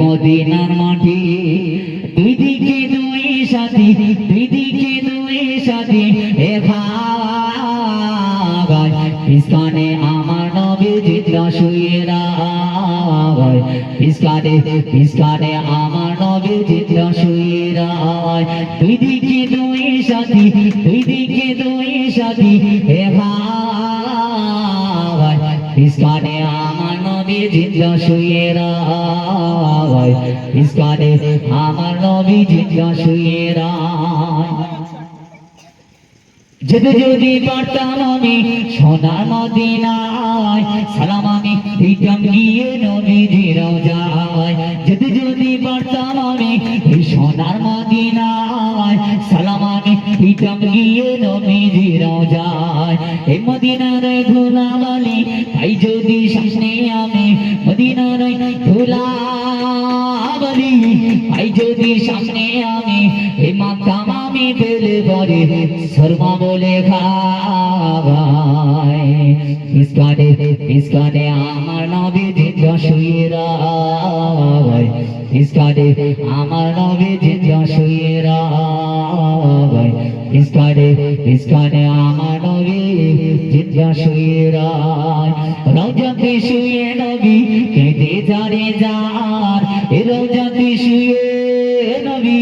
মদিনার মাটি দুইদিকে দুই সাথী, দুইদিকে দুই সাথী এ ভাই, ইসকানে আমার নবী জিদ্র শুয়ে রায়। ইসকানে ইসকানে আমার নবী জিদ্র শুয়ে রায়। দুইদিকে দুই সাথী, দুইদিকে দুই সাথী এ ভাই, ইসকানে আমার জিন্দা শুয়ে রায়। ইসকানে আমার নবী জিন্দা শুয়ে যদি পারতাম আমি মদিনায়, সালাম আমি গিয়ে যায় যদি পারতাম আমি সোনার সালাম আমি গিয়ে যায় ধুলাবালি তাই যদি আমি মদিনার ধুলাবালি। তাই যদি সামনে আমি আমার নবী জিন্দা শুয়ে রায়। ইসকানে আমার নবী জিন্দা শুয়ে রায়। ইসকানে আমার নবী শুয়ে রায় শুয়ে নবী কেঁদে যারে যার, এ রওজাতে শুয়ে নবী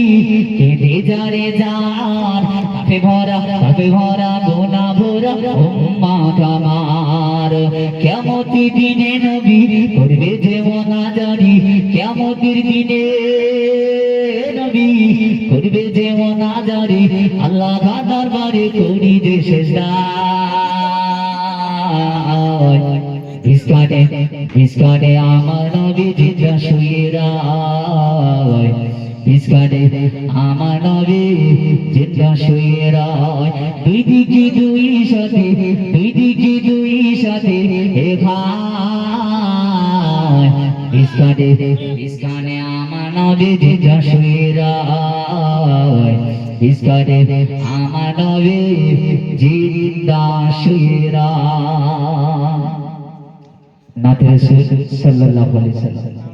কেঁদে যারে যার তাপে ভরা তাপে ভরা, গোনা ভরা উম্মা কামার কেমতি দিনে নবী করবে যে না জানি কেমতির দিনে নবী করবে যে না জানি, আল্লাহ দরবারে করি যে শেষ ইসকানে ইসকানে আমার নবী জিন্দা শুয়ে রায়। ইসকানে আমার নবী জিন্দা শুয়ে রায়। দুই দিকে দুই সাথে, দুই দিকে দুই সাথে, হে ভাই। ইসকানে ইসকানে আমার নবী জিন্দা শুয়ে রায়। ইসকানে আমার নবী জিন্দা حياة الرسول صلى الله عليه وسلم.